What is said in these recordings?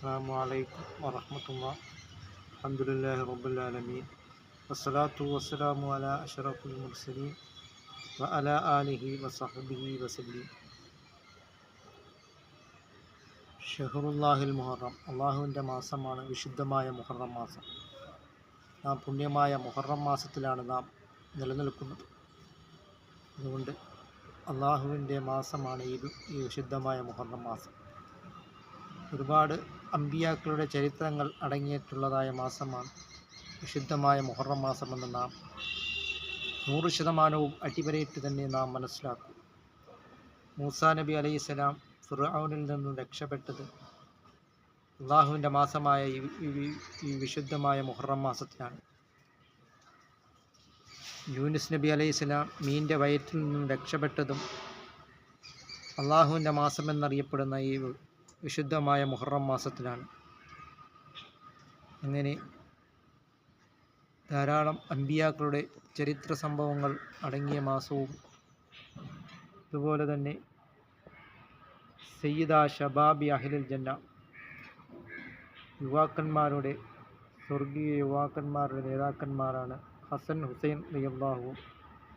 അസ്സാം വലൈക്കും അൽഹംദുലില്ലാഹി റബ്ബിൽ ആലമീൻ വസ്സലാത്തു വസ്സലാമു അല അഷറഫുൽ മുർസലീൻ വ അല ആലിഹി വസഹബിഹി വസല്ലി ഷെഹറുല്ലാഹിൽ മുഹറം. അള്ളാഹുവിന്റെ മാസമാണ് വിശുദ്ധമായ മുഹറം മാസം. നാം പുണ്യമായ മുഹറം മാസത്തിലാണ് നാം നിലനിൽക്കുന്നത്. അതുകൊണ്ട് അള്ളാഹുവിന്റെ മാസമാണ് ഈ വിശുദ്ധമായ മുഹറം മാസം. ഒരുപാട് അമ്പിയാക്കളുടെ ചരിത്രങ്ങൾ അടങ്ങിയിട്ടുള്ളതായ മാസമാണ്. വിശുദ്ധമായ മുഹറം മാസമെന്ന് നാം നൂറ് ശതമാനവും അടിവരയിട്ട് തന്നെ നാം മനസ്സിലാക്കും. മൂസാ നബി അലൈഹിസ്സലാം ഫിറൌനിൽ നിന്നും രക്ഷപ്പെട്ടത് അള്ളാഹുവിന്റെ മാസമായ ഈ വിശുദ്ധമായ മുഹറം മാസത്തിലാണ്. യൂനിസ് നബി അലൈഹി സ്വലാം മീന്റെ വയറ്റിൽ നിന്നും രക്ഷപ്പെട്ടതും അള്ളാഹുവിന്റെ മാസം എന്നറിയപ്പെടുന്ന ഈ വിശുദ്ധമായ മുഹറം മാസത്തിലാണ്. അങ്ങനെ ധാരാളം അമ്പിയാക്കളുടെ ചരിത്ര സംഭവങ്ങൾ അടങ്ങിയ മാസവും അതുപോലെ തന്നെ സയ്യിദ ഷബാബി അഹിലുൽ ജന്ന യുവാക്കന്മാരുടെ സ്വർഗീയ യുവാക്കന്മാരുടെ നേതാക്കന്മാരാണ് ഹസൻ ഹുസൈൻ റളിയല്ലാഹു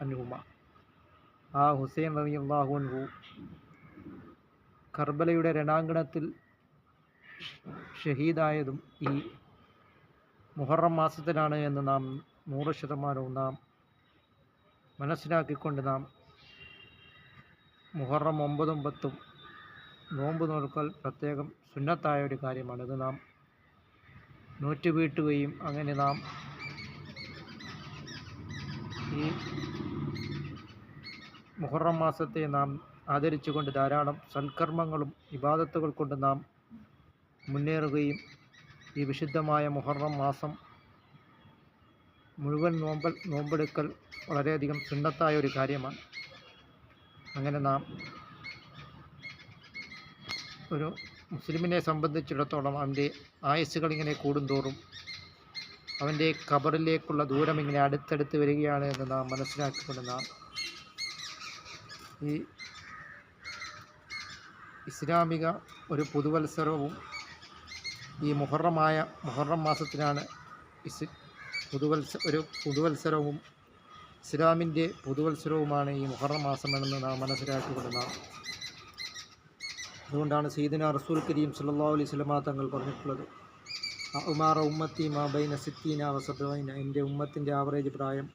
അൻഹുമ. ആ ഹുസൈൻ റളിയല്ലാഹു അൻഹു കർബലയുടെ രണാങ്കണത്തിൽ ഷഹീദായതും ഈ മുഹറം മാസത്തിലാണ് എന്ന് നാം നൂറ് ശതമാനവും നാം മനസ്സിലാക്കിക്കൊണ്ട് നാം മുഹറം ഒമ്പതും പത്തും നോമ്പ് നോൽക്കൽ പ്രത്യേകം സുന്നത്തായ ഒരു കാര്യമാണ് ഇത് നാം നൂറ്റ് വീട്ടുകയും അങ്ങനെ നാം ഈ മുഹറം മാസത്തെ നാം ആദരിച്ചുകൊണ്ട് ധാരാളം സൽക്കർമ്മങ്ങളും ഇബാദത്തുകൾ കൊണ്ട് നാം മുന്നേറുകയും ഈ വിശുദ്ധമായ മുഹറം മാസം മുഴുവൻ നോമ്പൽ നോമ്പെടുക്കൽ വളരെയധികം സുന്നത്തായ ഒരു കാര്യമാണ്. അങ്ങനെ നാം ഒരു മുസ്ലിമിനെ സംബന്ധിച്ചിടത്തോളം അവന്റെ ആയുസ്സുകൾ ഇങ്ങനെ കൂടുന്തോറും അവന്റെ ഖബറിലേക്കുള്ള ദൂരം ഇങ്ങനെ അടുത്തടുത്ത് വരികയാണ് എന്ന് നാം മനസ്സിലാക്കിക്കൊണ്ട് നാം ഈ ഇസ്ലാമിക ഒരു പുതുവത്സരവും ഈ മുഹറമായ മുഹറം മാസത്തിലാണ് ഇസ് പുതുവത്സ ഒരു പുതുവത്സരവും ഇസ്ലാമിന്റെ പുതുവത്സരവുമാണ് ഈ മുഹറം മാസമെന്ന് നാം മനസ്സിലാക്കിക്കൊണ്ട് നാം അതുകൊണ്ടാണ് സീദിന റസൂൽ കരീം സല്ലാ അലൈഹി സ്വലമാ തങ്ങൾ പറഞ്ഞിട്ടുള്ളത്. ഉമാറ ഉമ്മത്തി മാ ബൈന സിത്തീന വസബൈന എന്റെ ഉമ്മത്തിന്റെ ആവറേജ് പ്രായം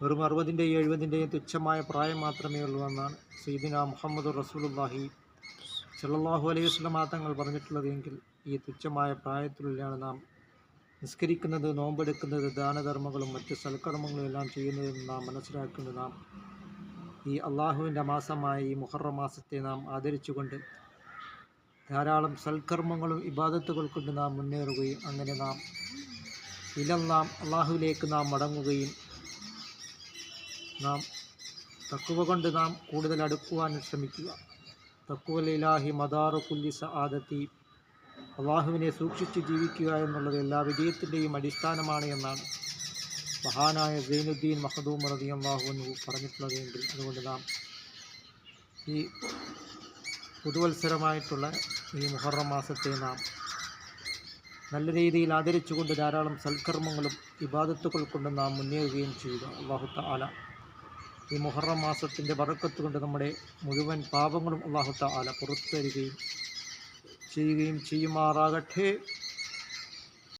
വെറും അറുപതിന്റെയും എഴുപതിന്റെയും തുച്ഛമായ പ്രായം മാത്രമേ ഉള്ളൂ എന്നാണ് സീദിന മുഹമ്മദ് റസൂലുള്ളാഹി സല്ലല്ലാഹു അലൈഹി വസല്ലമ തങ്ങൾ പറഞ്ഞിട്ടുള്ളത് എങ്കിൽ ഈ തുച്ഛമായ പ്രായത്തിലുള്ളിലാണ് നാം നിസ്കരിക്കുന്നത് നോമ്പെടുക്കുന്നത് ദാനധർമ്മങ്ങളും മറ്റ് സൽക്കർമ്മങ്ങളും എല്ലാം ചെയ്യുന്നതെന്ന് നാം മനസ്സിലാക്കുന്നത് നാം ഈ അള്ളാഹുവിന്റെ മാസമായ ഈ മുഹറ മാസത്തെ നാം ആദരിച്ചുകൊണ്ട് ധാരാളം സൽക്കർമ്മങ്ങളും ഇബാദത്തുകൾ കൊണ്ട് നാം മുന്നേറുകയും അങ്ങനെ നാം ഇലം നാം അള്ളാഹുവിലേക്ക് നാം മടങ്ങുകയും നാം തക്കുവ കൊണ്ട് നാം കൂടുതൽ അടുക്കുവാൻ ശ്രമിക്കുക. തക്കുവലിലാഹി മദാറു കുല്ലി സആദത്തി. അള്ളാഹുവിനെ സൂക്ഷിച്ച് ജീവിക്കുക എന്നുള്ളത് എല്ലാ വിജയത്തിന്റെയും അടിസ്ഥാനമാണ് എന്നാണ് മഹാനായ സൈനുദ്ദീൻ മഹദൂം റതി അള്ളാഹുവിനു പറഞ്ഞിട്ടുള്ളതെങ്കിൽ അതുകൊണ്ട് നാം ഈ പുതുവത്സരമായിട്ടുള്ള ഈ മുഹറം മാസത്തെ നാം നല്ല രീതിയിൽ ആദരിച്ചുകൊണ്ട് ധാരാളം സൽക്കർമ്മങ്ങളും ഇബാദത്തുകൾ കൊണ്ട് നാം മുന്നേറുകയും ചെയ്യുക. അള്ളാഹു താല ഈ മുഹറം മാസത്തിന്റെ വറക്കത്ത് കൊണ്ട് നമ്മുടെ മുഴുവൻ പാപങ്ങളും അള്ളാഹു താല പുറത്തു ചെയ്യുകയും ചെയ്യുമാറാകട്ടെ.